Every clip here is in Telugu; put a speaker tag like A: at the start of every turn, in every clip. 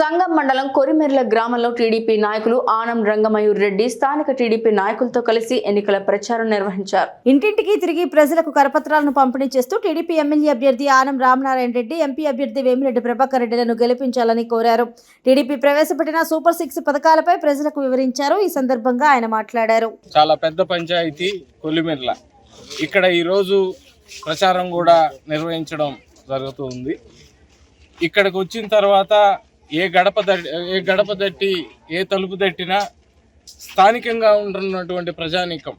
A: సంగం మండలం కొరిమెర్ల గ్రామంలో టీడీపీ నాయకులు ఆనం రంగమయూర్ రెడ్డి స్థానిక టీడీపీ నాయకులతో కలిసి ఎన్నికల ప్రచారం నిర్వహించారు.
B: ఇంటింటికి తిరిగి ప్రజలకు కరపత్రాలను పంపిణీ చేస్తూ టీడీపీ ఎమ్మెల్యే అభ్యర్థి ఆనం రామనారాయణ రెడ్డి ఎంపీ అభ్యర్థి వేమిరెడ్డి ప్రభాకర్ రెడ్డిలను గెలిపించాలని కోరారు. టీడీపీ ప్రవేశపెట్టిన సూపర్ సిక్స్ పథకాలపై ప్రజలకు వివరించారు. ఈ సందర్భంగా ఆయన మాట్లాడారు.
C: చాలా పెద్ద పంచాయతీ కొల్లిమెర్ల ఇక్కడ ఈరోజు ప్రచారం కూడా నిర్వహించడం జరుగుతుంది ఇక్కడికి వచ్చిన తర్వాత ఏ గడప ఏ గడప తట్టి ఏ తలుపు తట్టినా స్థానికంగా ఉంటున్నటువంటి ప్రజానీకం.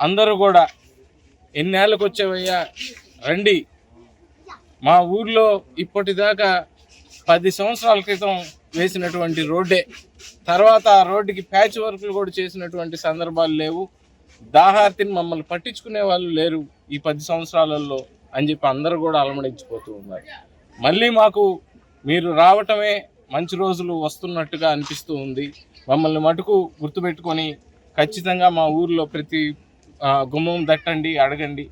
C: అందరూ కూడా ఎన్నేళ్ళకు వచ్చేవయ్యా రండి. మా ఊర్లో ఇప్పటిదాకా పది సంవత్సరాల క్రితం వేసినటువంటి రోడ్డే. తర్వాత ఆ రోడ్డుకి ప్యాచ్ వర్క్లు కూడా చేసినటువంటి సందర్భాలు లేవు. దాహార్తిని మమ్మల్ని పట్టించుకునే వాళ్ళు లేరు ఈ పది సంవత్సరాలలో అని చెప్పి అందరూ కూడా అలమడించిపోతూ ఉన్నారు. మళ్ళీ మాకు మీరు రావటమే మంచి రోజులు వస్తున్నట్టుగా అనిపిస్తూ ఉంది. మమ్మల్ని మటుకు గుర్తుపెట్టుకొని ఖచ్చితంగా మా ఊర్లో ప్రతి గుమ్మం దట్టండి అడగండి.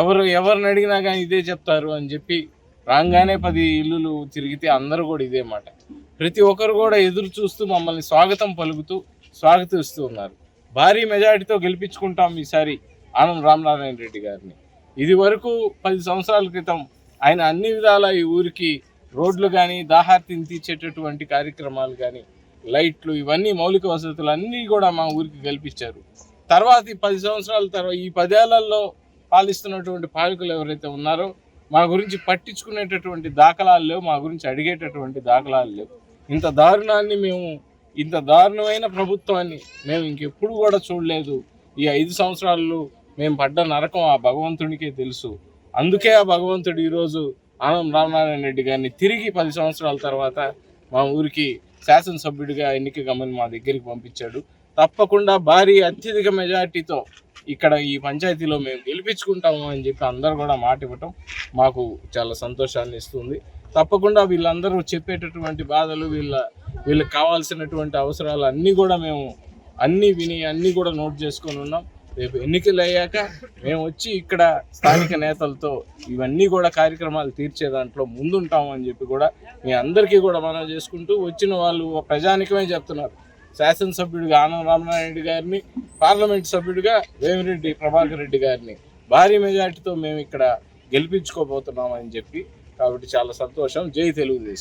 C: ఎవరు ఎవరిని అడిగినా కానీ ఇదే చెప్తారు అని చెప్పి రాగానే పది ఇల్లులు తిరిగితే అందరూ కూడా ఇదే మాట. ప్రతి ఒక్కరు కూడా ఎదురు చూస్తూ మమ్మల్ని స్వాగతం పలుకుతూ స్వాగతిస్తూ ఉన్నారు. భారీ మెజారిటీతో గెలిపించుకుంటాం ఈసారి ఆనం రామనారాయణ రెడ్డి గారిని. ఇది వరకు పది సంవత్సరాల క్రితం ఆయన అన్ని విధాల ఈ ఊరికి రోడ్లు కానీ దాహార్తిని తీర్చేటటువంటి కార్యక్రమాలు కానీ లైట్లు ఇవన్నీ మౌలిక వసతులు అన్నీ కూడా మా ఊరికి కల్పించారు. తర్వాత ఈ పది సంవత్సరాల తర్వాత ఈ పదేళ్ళలో పాలిస్తున్నటువంటి పాలకులు ఎవరైతే ఉన్నారో మా గురించి పట్టించుకునేటటువంటి దాఖలాలు లేవు మా గురించి అడిగేటటువంటి దాఖలాలు లేవు. ఇంత దారుణాన్ని మేము ఇంత దారుణమైన ప్రభుత్వాన్ని మేము ఇంకెప్పుడు కూడా చూడలేదు. ఈ ఐదు సంవత్సరాల్లో మేము పడ్డ నరకం ఆ భగవంతుడికే తెలుసు. అందుకే ఆ భగవంతుడు ఈరోజు ఆనం రామనారాయణ రెడ్డి గారిని తిరిగి పది సంవత్సరాల తర్వాత మా ఊరికి శాసనసభ్యుడిగా ఎన్నిక గమని మా దగ్గరికి పంపించాడు. తప్పకుండా భారీ అత్యధిక మెజార్టీతో ఇక్కడ ఈ పంచాయతీలో మేము గెలిపించుకుంటాము అని చెప్పి అందరూ కూడా మాట ఇవ్వటం మాకు చాలా సంతోషాన్ని ఇస్తుంది. తప్పకుండా వీళ్ళందరూ చెప్పేటటువంటి బాధలు వీళ్ళ వీళ్ళకి కావాల్సినటువంటి అవసరాలు అన్నీ కూడా మేము అన్నీ విని అన్నీ కూడా నోట్ చేసుకొని ఉన్నాం. రేపు ఎన్నికలు అయ్యాక మేము వచ్చి ఇక్కడ స్థానిక నేతలతో ఇవన్నీ కూడా కార్యక్రమాలు తీర్చే దాంట్లో ముందుంటాము అని చెప్పి కూడా మీ అందరికీ కూడా మనం చేసుకుంటూ వచ్చిన వాళ్ళు ప్రజానికమే చెప్తున్నారు. శాసనసభ్యుడిగా ఆనంద రామనారాయణ గారిని పార్లమెంట్ సభ్యుడిగా వేమిరెడ్డి ప్రభాకర్ రెడ్డి గారిని భారీ మెజార్టీతో మేము ఇక్కడ గెలిపించుకోబోతున్నాం అని చెప్పి కాబట్టి చాలా సంతోషం. జై తెలుగుదేశం.